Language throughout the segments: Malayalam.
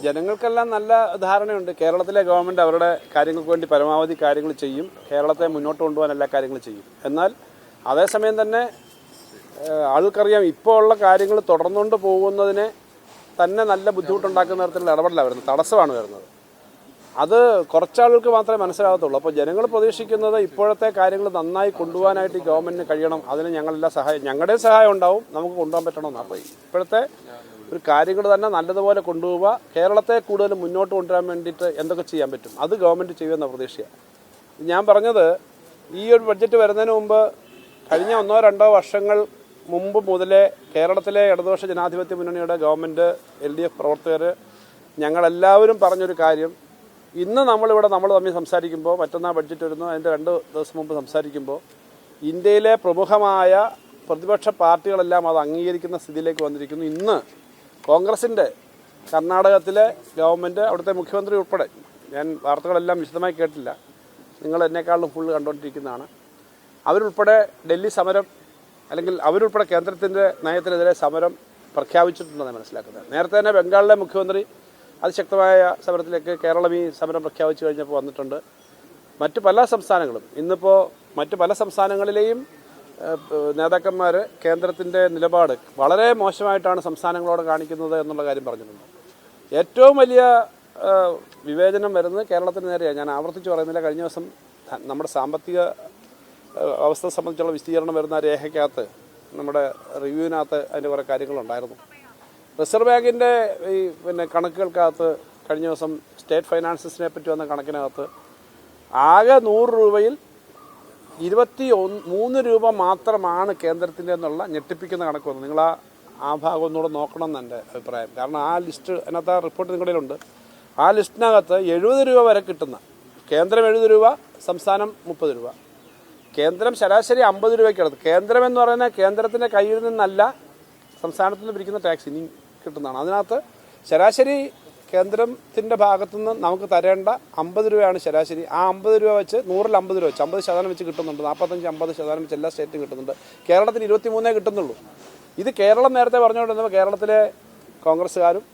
ജനങ്ങൾക്കെല്ലാം നല്ല ധാരണയുണ്ട്. കേരളത്തിലെ ഗവൺമെന്റ് അവരുടെ കാര്യങ്ങൾക്ക് വേണ്ടി പരമാവധി കാര്യങ്ങൾ ചെയ്യും. കേരളത്തെ മുന്നോട്ട് കൊണ്ടുപോകാൻ എല്ലാ കാര്യങ്ങളും ചെയ്യും. എന്നാൽ അതേസമയം തന്നെ ആൾക്കറിയാം ഇപ്പോൾ ഉള്ള കാര്യങ്ങൾ തുടർന്നുകൊണ്ട് പോകുന്നതിനെ തന്നെ നല്ല ബുദ്ധിമുട്ടുണ്ടാക്കുന്ന തരത്തിലുള്ള ഇടപെടലാണ് വരുന്നത്. തടസ്സമാണ് വരുന്നത്. അത് കുറച്ചാളുകൾക്ക് മാത്രമേ മനസ്സിലാകത്തുള്ളൂ. അപ്പോൾ ജനങ്ങൾ പ്രതീക്ഷിക്കുന്നത് ഇപ്പോഴത്തെ കാര്യങ്ങൾ നന്നായി കൊണ്ടുപോകാനായിട്ട് ഈ ഗവൺമെന്റിന് കഴിയണം. അതിന് ഞങ്ങളെല്ലാം സഹായം ഞങ്ങളുടെ സഹായം ഉണ്ടാവും. നമുക്ക് കൊണ്ടുപോകാൻ പറ്റണമെന്നാണ്. അപ്പോൾ ഇപ്പോഴത്തെ ഒരു കാര്യങ്ങൾ തന്നെ നല്ലതുപോലെ കൊണ്ടുപോവുക. കേരളത്തെ കൂടുതൽ മുന്നോട്ട് കൊണ്ടുവരാൻ വേണ്ടിയിട്ട് എന്തൊക്കെ ചെയ്യാൻ പറ്റും? അത് ഗവൺമെന്റ് ചെയ്യുമെന്ന പ്രതീക്ഷയാണ് ഞാൻ പറഞ്ഞത് ഈ ഒരു ബഡ്ജറ്റ് വരുന്നതിന് മുമ്പ് കഴിഞ്ഞ ഒന്നോ രണ്ടോ വർഷങ്ങൾ മുമ്പ് മുതലേ കേരളത്തിലെ ഇടതുപക്ഷ ജനാധിപത്യ മുന്നണിയുടെ ഗവൺമെന്റ് എൽ ഡി എഫ് പ്രവർത്തകർ ഞങ്ങളെല്ലാവരും പറഞ്ഞൊരു കാര്യം. ഇന്ന് നമ്മളിവിടെ നമ്മൾ തമ്മിൽ സംസാരിക്കുമ്പോൾ മറ്റന്നാൾ ബഡ്ജറ്റ് വരുന്നു അതിന്റെ രണ്ട് ദിവസം മുമ്പ് സംസാരിക്കുമ്പോൾ ഇന്ത്യയിലെ പ്രമുഖമായ പ്രതിപക്ഷ പാർട്ടികളെല്ലാം അത് അംഗീകരിക്കുന്ന സ്ഥിതിയിലേക്ക് വന്നിരിക്കുന്നു. ഇന്ന് കോൺഗ്രസിന്റെ കർണാടകത്തിലെ ഗവൺമെന്റ് അവിടുത്തെ മുഖ്യമന്ത്രി ഉൾപ്പെടെ. ഞാൻ വാർത്തകളെല്ലാം വിശദമായി കേട്ടില്ല. നിങ്ങൾ എന്നെക്കാളും ഫുള്ള് കണ്ടുകൊണ്ടിരിക്കുന്നതാണ്. അവരുൾപ്പെടെ ഡൽഹി സമരം അല്ലെങ്കിൽ അവരുൾപ്പെടെ കേന്ദ്രത്തിന്റെ നയത്തിനെതിരെ സമരം പ്രഖ്യാപിച്ചിട്ടുണ്ടെന്ന് മനസ്സിലാക്കുന്നത്. നേരത്തെ തന്നെ ബംഗാളിലെ മുഖ്യമന്ത്രി അതിശക്തമായ സമരത്തിലേക്ക് കേരളം ഈ സമരം പ്രഖ്യാപിച്ചു കഴിഞ്ഞപ്പോൾ വന്നിട്ടുണ്ട്. മറ്റ് പല സംസ്ഥാനങ്ങളും ഇന്നിപ്പോൾ മറ്റ് പല സംസ്ഥാനങ്ങളിലെയും നേതാക്കന്മാർ കേന്ദ്രത്തിന്റെ നിലപാട് വളരെ മോശമായിട്ടാണ് സംസ്ഥാനങ്ങളോട് കാണിക്കുന്നത് എന്നുള്ള കാര്യം പറഞ്ഞിട്ടുണ്ട്. ഏറ്റവും വലിയ വിവേചനം വരുന്നത് കേരളത്തിന് നേരെയാണ്. ഞാൻ ആവർത്തിച്ച് പറയുന്നില്ല. കഴിഞ്ഞ ദിവസം നമ്മുടെ സാമ്പത്തിക അവസ്ഥ സംബന്ധിച്ചുള്ള വിശദീകരണം വരുന്ന രേഖയ്ക്കകത്ത് നമ്മുടെ റിവ്യൂവിനകത്ത് അതിന്റെ കുറേ കാര്യങ്ങളുണ്ടായിരുന്നു. റിസർവ് ബാങ്കിന്റെ ഈ പിന്നെ കണക്കുകൾക്കകത്ത് കഴിഞ്ഞ ദിവസം സ്റ്റേറ്റ് ഫൈനാൻസസിനെ പറ്റി വന്ന കണക്കിനകത്ത് ആകെ നൂറ് രൂപയിൽ ഇരുപത്തി ഒന്ന് മൂന്ന് രൂപ മാത്രമാണ് കേന്ദ്രത്തിന്റെ എന്നുള്ള ഞെട്ടിപ്പിക്കുന്ന കണക്ക് നിങ്ങൾ ആ ആ ഭാഗം ഒന്നുകൂടെ നോക്കണം എന്ന് എന്റെ അഭിപ്രായം. കാരണം ആ ലിസ്റ്റ് അതിനകത്ത് ആ റിപ്പോർട്ട് നിങ്ങളുടെ ഉണ്ട് ആ ലിസ്റ്റിനകത്ത് എഴുപത് രൂപ വരെ കിട്ടുന്ന കേന്ദ്രം എഴുപത് രൂപ സംസ്ഥാനം മുപ്പത് രൂപ. കേന്ദ്രം ശരാശരി അമ്പത് രൂപയ്ക്കടുത്ത് കേന്ദ്രം എന്ന് പറയുന്നത് കേന്ദ്രത്തിന്റെ കയ്യിൽ നിന്നല്ല സംസ്ഥാനത്ത് നിന്ന് പിരിക്കുന്ന ടാക്സ് ഇനി കിട്ടുന്നതാണ്. അതിനകത്ത് ശരാശരി കേന്ദ്രത്തിന്റെ ഭാഗത്തുനിന്ന് നമുക്ക് തരേണ്ട അമ്പത് രൂപയാണ് ശരാശരി. ആ അമ്പത് രൂപ വെച്ച് നൂറിൽ അമ്പത് രൂപ വെച്ച് അമ്പത് ശതമാനം വെച്ച് കിട്ടുന്നുണ്ട്. നാൽപ്പത്തഞ്ച് അമ്പത് ശതമാനം വെച്ച് എല്ലാ സ്റ്റേറ്റും കിട്ടുന്നുണ്ട്. കേരളത്തിന് ഇരുപത്തി മൂന്നേ കിട്ടുന്നുള്ളൂ. ഇത് കേരളം നേരത്തെ പറഞ്ഞുകൊണ്ടിരുന്നപ്പോൾ കേരളത്തിലെ കോൺഗ്രസ്സുകാരും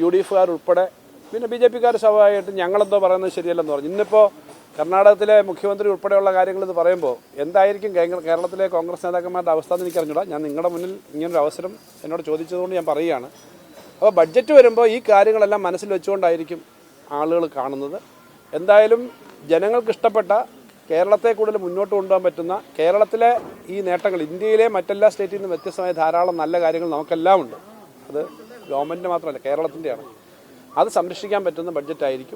യു ഡി എഫുകാരുൾപ്പെടെ പിന്നെ ബി ജെ പിക്കാർ സ്വാഭാവികമായിട്ടും ഞങ്ങളെന്തോ പറയുന്നത് ശരിയല്ലെന്ന് പറഞ്ഞു. ഇന്നിപ്പോൾ കർണാടകത്തിലെ മുഖ്യമന്ത്രി ഉൾപ്പെടെയുള്ള കാര്യങ്ങൾ ഇത് പറയുമ്പോൾ എന്തായിരിക്കും കേരളത്തിലെ കോൺഗ്രസ് നേതാക്കന്മാരുടെ അവസ്ഥ എന്ന് എനിക്കറിഞ്ഞൂടാ. ഞാൻ നിങ്ങളുടെ മുന്നിൽ ഇങ്ങനൊരു അവസരം എന്നോട് ചോദിച്ചതുകൊണ്ട് ഞാൻ പറയുകയാണ്. അപ്പോൾ ബഡ്ജറ്റ് വരുമ്പോൾ ഈ കാര്യങ്ങളെല്ലാം മനസ്സിൽ വെച്ചുകൊണ്ടായിരിക്കും ആളുകൾ കാണുന്നത്. എന്തായാലും ജനങ്ങൾക്ക് ഇഷ്ടപ്പെട്ട കേരളത്തെ കൂടുതൽ മുന്നോട്ട് കൊണ്ടുപോകാൻ പറ്റുന്ന കേരളത്തിലെ ഈ നേട്ടങ്ങൾ ഇന്ത്യയിലെ മറ്റെല്ലാ സ്റ്റേറ്റിൽ നിന്നും വ്യത്യസ്തമായ ധാരാളം നല്ല കാര്യങ്ങൾ നമുക്കെല്ലാം ഉണ്ട് അത് ഗവൺമെന്റ് മാത്രമല്ല കേരളത്തിന്റെയാണ് അത് സംരക്ഷിക്കാൻ പറ്റുന്ന ബഡ്ജറ്റ് ആയിരിക്കും.